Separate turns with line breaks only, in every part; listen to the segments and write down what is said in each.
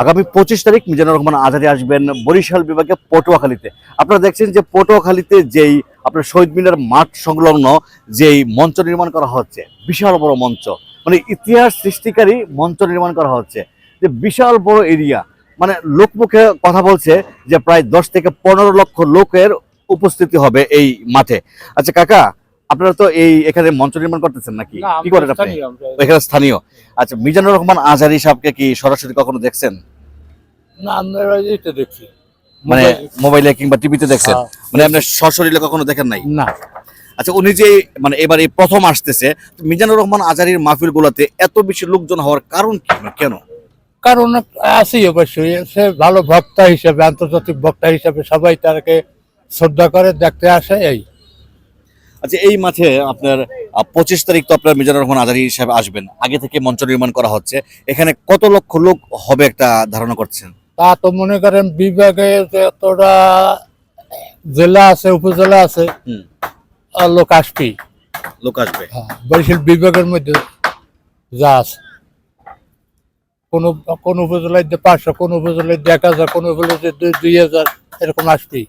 আগামী পঁচিশ তারিখ মিজানুর রহমান আজাদি আসবেন বরিশাল বিভাগে পটুয়াখালীতে। আপনারা দেখছেন যে পটুয়াখালীতে যেই আপনার শহীদ মিনার মাঠ সংলগ্ন যেই মঞ্চ নির্মাণ করা হচ্ছে, বিশাল বড় মঞ্চ মানে ইতিহাস সৃষ্টিকারী মঞ্চ নির্মাণ করা হচ্ছে। যে বিশাল বড় এরিয়া মানে লোকমুখে কথা বলছে যে প্রায় দশ থেকে পনেরো লক্ষ লোকের উপস্থিতি হবে এই মাঠে। আচ্ছা কাকা আপনারা তো এই এখানে মঞ্চ নির্মাণ করতেছেন নাকি? কি করেন আপনি? এখানে স্থানীয়। আচ্ছা মিজানুর রহমান আজহারি সাহেবকে কি সরাসরি কখনো দেখছেন?
না আমরা দেখছি
মানে
মোবাইলে
কিংবা টিভিতে দেখছেন?
হ্যাঁ।
মানে আপনি সশরীরে কখনো দেখেন নাই?
না।
আচ্ছা উনি যে মানে এবার প্রথম আসতেছে মিজানুর রহমান আজারির মাহফিল গুলাতে এত বেশি লোকজন হওয়ার কারণ কি? মানে কেন?
কারণ আছে অবশ্যই সে ভালো বক্তা হিসেবে আন্তর্জাতিক বক্তা হিসেবে সবাই তাকে শ্রদ্ধা করে দেখতে আসে এই।
আচ্ছা এই মাঠে আপনার পঁচিশ তারিখ তো আপনার মিজানুর রহমান আজহারি হিসাবে আসবেন। আগে থেকে মঞ্চ নির্মাণ করা হচ্ছে। এখানে কত লক্ষ লোক হবে একটা ধারণা করছেন?
তা তো মনে করেন বিভাগে যতটা জেলা আছে উপজেলা আছে। লোক আসবেই
লোক আসবে।
হ্যাঁ, বরিশাল বিভাগের মধ্যে যা আছে। কোন কোন উপজেলায় পাঁচশো কোন উপজেলায় এক হাজার কোন উপজেলায় দুই দুই হাজার এরকম আসবেই।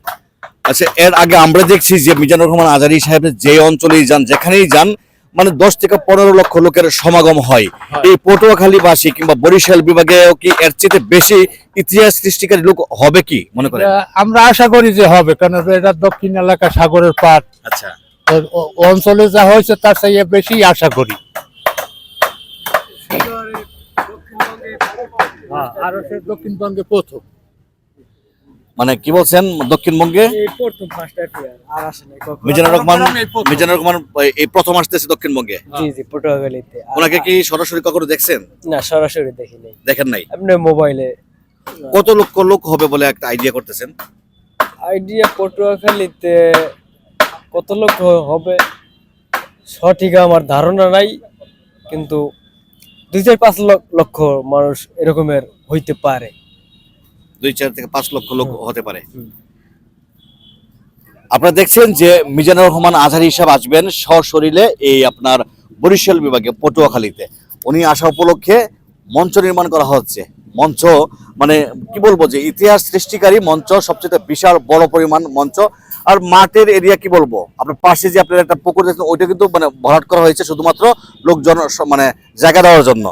আচ্ছা এর আগে আমরা দেখছি যে মিজানুর রহমান আজারি সাহেব যে অঞ্চলেই যান যেখানেই যান মানে দশ থেকে পনেরো লক্ষ লোকের সমাগম হয়। এই পটুয়াখালীবাসী কিংবা বরিশাল বিভাগে কি এর চেয়ে বেশি ইতিহাস সৃষ্টিকারী লোক হবে কি মনে করেন?
আমরা আশা করি যে হবে কারণ এটা দক্ষিণ এলাকা সাগরের পাট
আচ্ছা।
অঞ্চলে যা হয়েছে তার চাইয়ে বেশি আশা করি। আর হচ্ছে দক্ষিণবঙ্গে প্রথম।
মানে কি বলছেন দক্ষিণবঙ্গে?
এই প্রথম পাঁচটা প্লেয়ার আর? আসে নাই কখনো।
মিজানুর রহমান মিজানুর রহমান এই প্রথম আসতেছে দক্ষিণবঙ্গে?
জি জি পটুয়াখালীতে।
ওনাকে কি সরাসরি কখনো দেখছেন?
না সরাসরি দেখি
দেখেন নাই?
আপনি মোবাইলে
কত লক্ষ লোক হবে বলে একটা আইডিয়া করতেছেন?
আইডিয়া পটুয়াখালীতে কত লোক হবে? সঠিক আমার ধারণা নাই কিন্তু দুই চার পাঁচ লক- লক্ষ মানুষ এরকমের হইতে পারে।
দুই চার থেকে পাঁচ লক্ষ লোক হতে পারে। আপনারা দেখছেন যে মিজানুর রহমান আজহারি হিসাব আসবেন সশরীরে এই আপনার বরিশাল বিভাগে পটুয়াখালীতে। উনি আসা উপলক্ষে মঞ্চ নির্মাণ করা হচ্ছে। মঞ্চ মানে কি বলব যে ইতিহাস সৃষ্টিকারী মঞ্চ সবচেয়ে বিশাল বড় পরিমাণ মঞ্চ। আর মাঠের এরিয়া কি বলব? আপনার পাশে যে আপনার একটা পুকুর দেখছেন ওইটা কিন্তু মানে ভরাট করা হয়েছে শুধুমাত্র লোকজন মানে জায়গা দেওয়ার জন্য।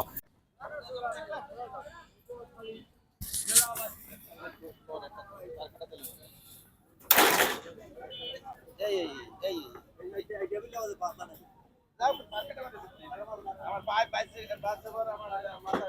আমার পায়ে পাইছে বাচ্চা আমার মাথা